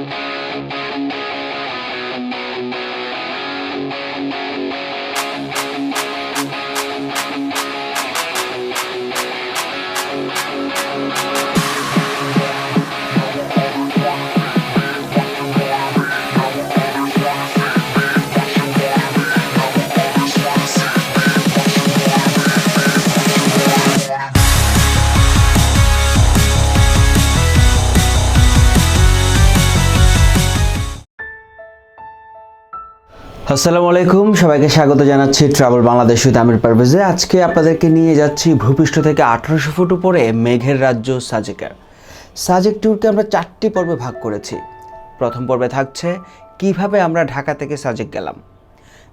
Música আসসালামু আলাইকুম, সবাইকে স্বাগত জানাচ্ছি ট্রাভেল বাংলাদেশ উইথ আমির পারভেজে আজকে আপনাদেরকে নিয়ে যাচ্ছি ভূপৃষ্ঠ থেকে আঠারোশো ফুট উপরে মেঘের রাজ্য সাজেকার সাজেক ট্যুরকে আমরা চারটি পর্বে ভাগ করেছি। প্রথম পর্বে থাকছে, কীভাবে আমরা ঢাকা থেকে সাজেক গেলাম।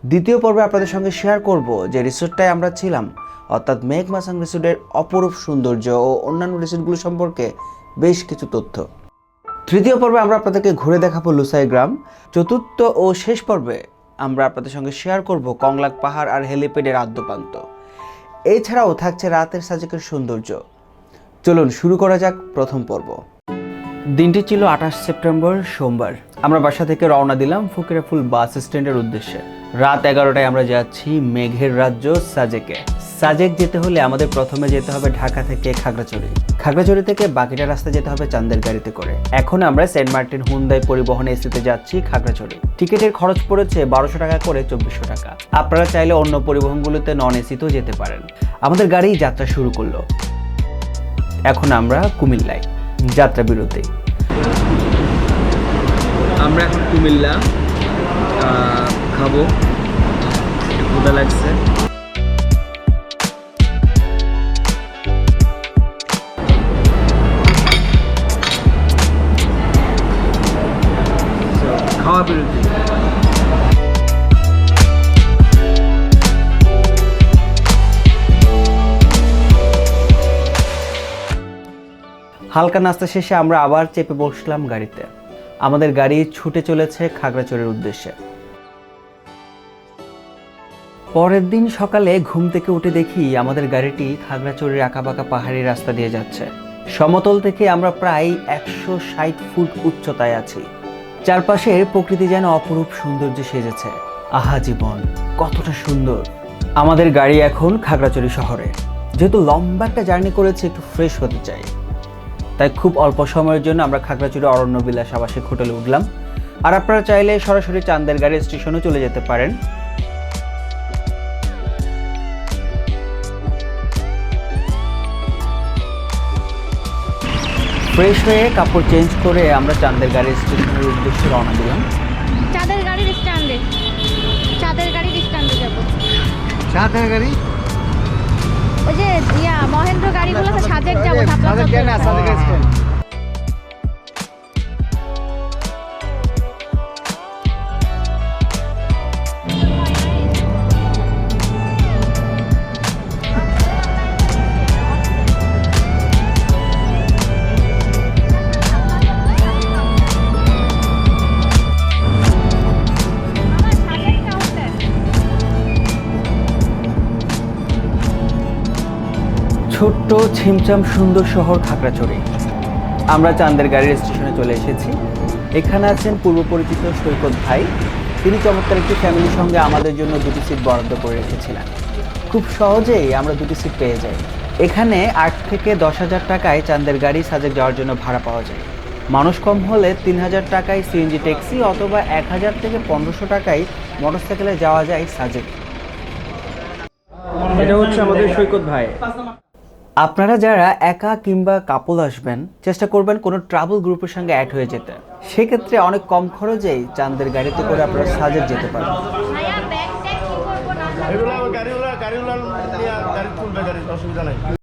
দ্বিতীয় পর্বে আপনাদের সঙ্গে শেয়ার করব যে রিসোর্টটায় আমরা ছিলাম, অর্থাৎ মেঘ মাসাং রিসোর্টের অপরূপ সৌন্দর্য ও অন্যান্য রিসোর্টগুলো সম্পর্কে বেশ কিছু তথ্য। তৃতীয় পর্বে আমরা আপনাদেরকে ঘুরে দেখাবো লুসাই গ্রাম চতুর্থ ও শেষ পর্বে আমরা আপনাদের সঙ্গে শেয়ার করব কংলাক পাহাড় আর হেলিপ্যাডের আদ্যপান্ত। এছাড়াও থাকছে রাতের সাজেকের সৌন্দর্য। চলুন শুরু করা যাক প্রথম পর্ব। দিনটি ছিল আঠাশ সেপ্টেম্বর, সোমবার। আমরা বাসা থেকে রওনা দিলাম ফকিরাফুল বাস স্ট্যান্ডের উদ্দেশ্যে। রাত এগারোটায় আমরা যাচ্ছি মেঘের রাজ্য সাজেকে। সাজেক যেতে হলে আমাদের প্রথমে যেতে হবে ঢাকা থেকে খাগড়াছড়ি। খাগড়াছড়ি থেকে বাকিটা রাস্তা যেতে হবে চান্দের গাড়িতে করে। এখন আমরা সেন্ট মার্টিন হুন্দাই পরিবহন এসিতে যাচ্ছি খাগড়াছড়ি। টিকিটের খরচ পড়েছে বারোশো টাকা করে চব্বিশশো টাকা। আপনারা চাইলে অন্য পরিবহনগুলোতে নন এসিতেও যেতে পারেন। আমাদের গাড়ি যাত্রা শুরু করল। এখন আমরা কুমিল্লায়, যাত্রা বিরতি। আমরা এখন কুমিল্লা খাব ক্ষুদা লাগছে। খাওয়া হালকা নাস্তা শেষে আমরা আবার চেপে বসলাম গাড়িতে। আমাদের গাড়ি ছুটে চলেছে খাগড়াচড়ের উদ্দেশ্যে। পরের দিন সকালে ঘুম থেকে উঠে দেখি আমাদের গাড়িটি খাগড়াচড়ির আঁকাবাঁকা পাহাড়ি রাস্তা দিয়ে যাচ্ছে। সমতল থেকে আমরা প্রায় একশো ষাট ফুট উচ্চতায় আছি। চারপাশের প্রকৃতি যেন অপরূপ সৌন্দর্যে সেজেছে। আহা জীবন, কতটা সুন্দর! আমাদের গাড়ি এখন খাগড়াচড়ি শহরে। যেহেতু লম্বা একটা জার্নি করেছি, একটু ফ্রেশ হতে চাই। তাই খুব অল্প সময়ের জন্য আমরা খাগড়াছড়ি অরণ্য বিলাস আবাসিক হোটেলে উঠলাম। আর আপনারা চাইলে সরাসরি চান্দের গাড়ি স্টেশনে চলে যেতে পারেন। ফ্রেশ হয়ে কাপড় চেঞ্জ করে আমরা চাঁদের গাড়ি স্টেশনের উদ্দেশ্যে রওনা দিলাম। চাঁদের গাড়ির স্ট্যান্ডে চাঁদের গাড়ির স্ট্যান্ডে যাব। চাঁদের গাড়ি? ওই যে ইয়া মহেন্দ্র গাড়িগুলো তো সাজেক যাব সাজেক চত্বর। কেন ছোট্ট ছিমচাম সুন্দর শহর খাগড়াছড়ি। আমরা চান্দের গাড়ির স্টেশনে চলে এসেছি। এখানে আছেন পূর্ব পরিচিত সৈকত ভাই। তিনি চমৎকার একটি ফ্যামিলির সঙ্গে আমাদের জন্য দুটি সিট বরাদ্দ করে রেখেছিলেন। খুব সহজেই আমরা দুটি সিট পেয়ে যাই। এখানে আট থেকে দশ হাজার টাকায় চান্দের গাড়ি সাজেক যাওয়ার জন্য ভাড়া পাওয়া যায়। মানুষ কম হলে তিন হাজার টাকায় সিএনজি ট্যাক্সি অথবা এক হাজার থেকে পনেরোশো টাকায় মোটরসাইকেলে যাওয়া যায় সাজেক। এটা হচ্ছে আমাদের সৈকত ভাই। আপনারা যারা একা কিংবা কাপল আসবেন চেষ্টা করবেন কোনো ট্রাভেল গ্রুপের সঙ্গে অ্যাড হয়ে যেতে। সেক্ষেত্রে অনেক কম খরচেই চান্দের গাড়িতে করে আপনারা সাজেক যেতে পারেন। গাড়িওয়ালা গাড়িওয়ালা গাড়ি তুলবে অসুবিধা নাই।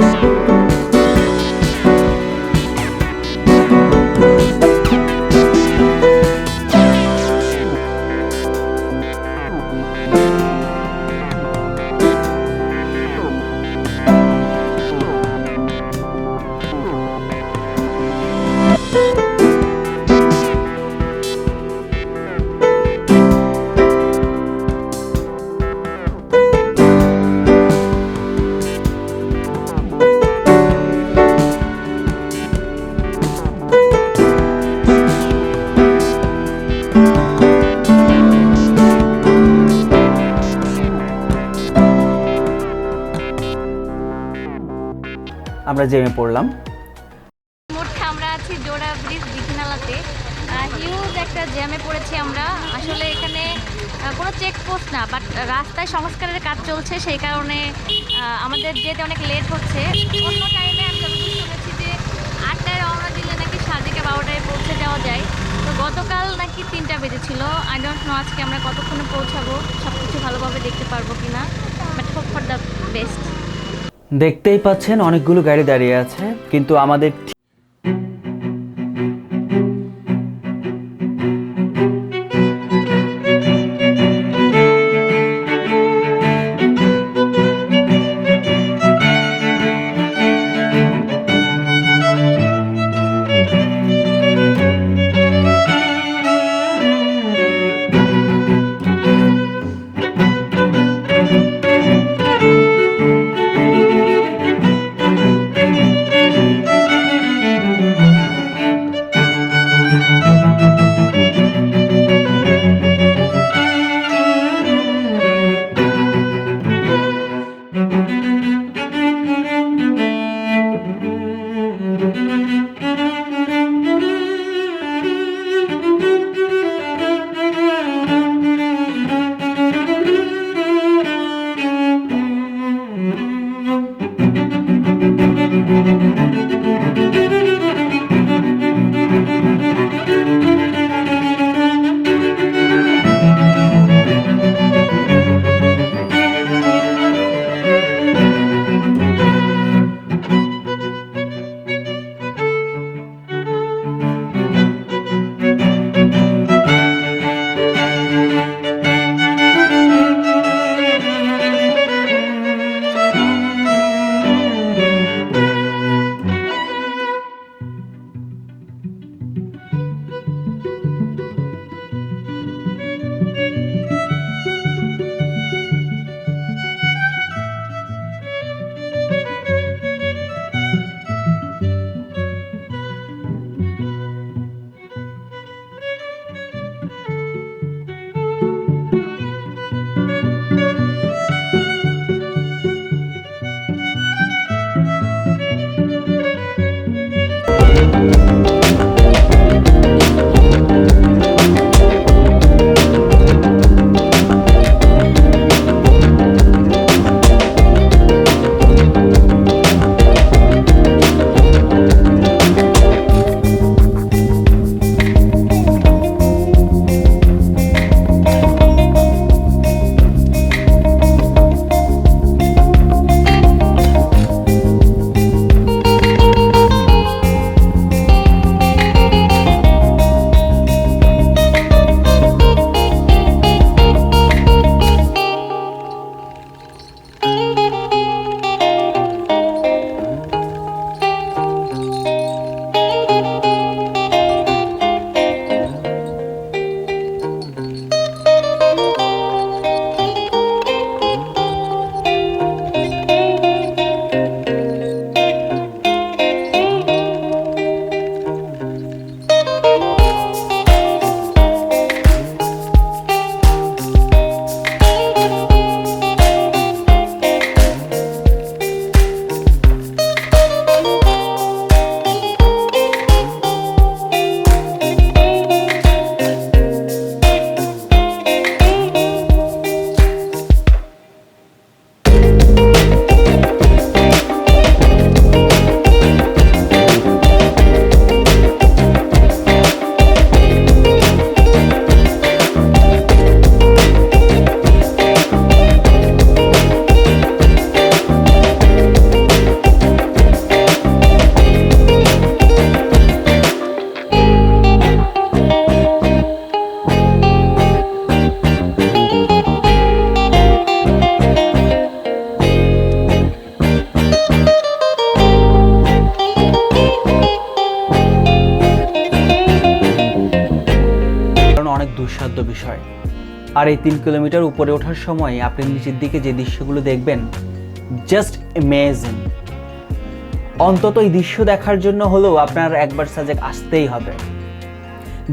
Thank you. আমরা জেমে পড়লাম। মুহূর্তে আমরা আছি জোড়া ব্রিজ দীঘিনালাতে। হিউজ একটা জ্যামে পড়েছি আমরা। আসলে এখানে কোনো চেকপোস্ট না বাট রাস্তায় সংস্কারের কাজ চলছে সেই কারণে আমাদের যেতে অনেক লেট হচ্ছে। অন্য টাইমে আমি যতটুকু শুনেছি যে আটটায় রওনা দিলে নাকি সাদিকে বারোটায় পৌঁছে যাওয়া যায়। তো গতকাল নাকি তিনটা বেজেছিল। আই ডোন্ট নো আজকে আমরা কতক্ষণে পৌঁছাবো সব কিছু ভালোভাবে দেখতে পারব কিনা but hope for the best দেখতেই পাচ্ছেন অনেকগুলো গাড়ি দাঁড়িয়ে আছে কিন্তু আমাদের অনেক দুঃসাধ্য বিষয়। আর এই তিন কিলোমিটার উপরে ওঠার সময় আপনি নিচের দিকে যে দৃশ্যগুলো দেখবেন জাস্ট অ্যামেজিং অন্তত এই দৃশ্য দেখার জন্য হলেও আপনার একবার সাজেক আসতেই হবে।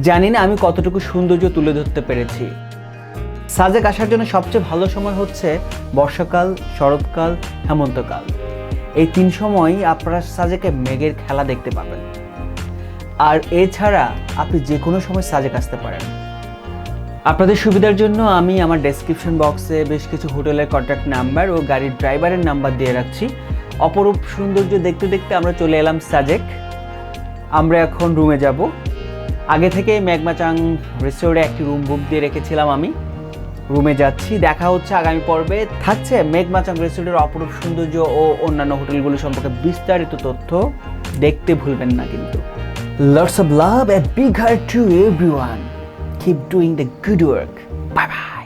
জানি না আমি কতটুকু সৌন্দর্য তুলে ধরতে পেরেছি। সাজেক আসার জন্য সবচেয়ে ভালো সময় হচ্ছে বর্ষাকাল, শরৎকাল, হেমন্তকাল। এই তিন সময় আপনারা সাজেকে মেঘের খেলা দেখতে পাবেন। আর এছাড়া আপনি যে কোনো সময় সাজেক আসতে পারেন। আপনাদের সুবিধার জন্য আমি আমার ডেসক্রিপশন বক্সে বেশ কিছু হোটেলের কন্ট্যাক্ট নাম্বার ও গাড়ির ড্রাইভারের নাম্বার দিয়ে রাখছি। অপরূপ সৌন্দর্য দেখতে দেখতে আমরা চলে এলাম সাজেক। আমরা এখন রুমে যাব। আগে থেকে মেঘমাচাং রিসোর্টে একটি রুম বুক দিয়ে রেখেছিলাম আমি। রুমে যাচ্ছি। দেখা হচ্ছে আগামী পর্বে। থাকছে মেঘমাচাং রিসোর্টের অপরূপ সৌন্দর্য ও অন্যান্য হোটেলগুলো সম্পর্কে বিস্তারিত তথ্য। দেখতে ভুলবেন না কিন্তু। Lots of love a big heart to everyone Keep doing the good work. Bye bye.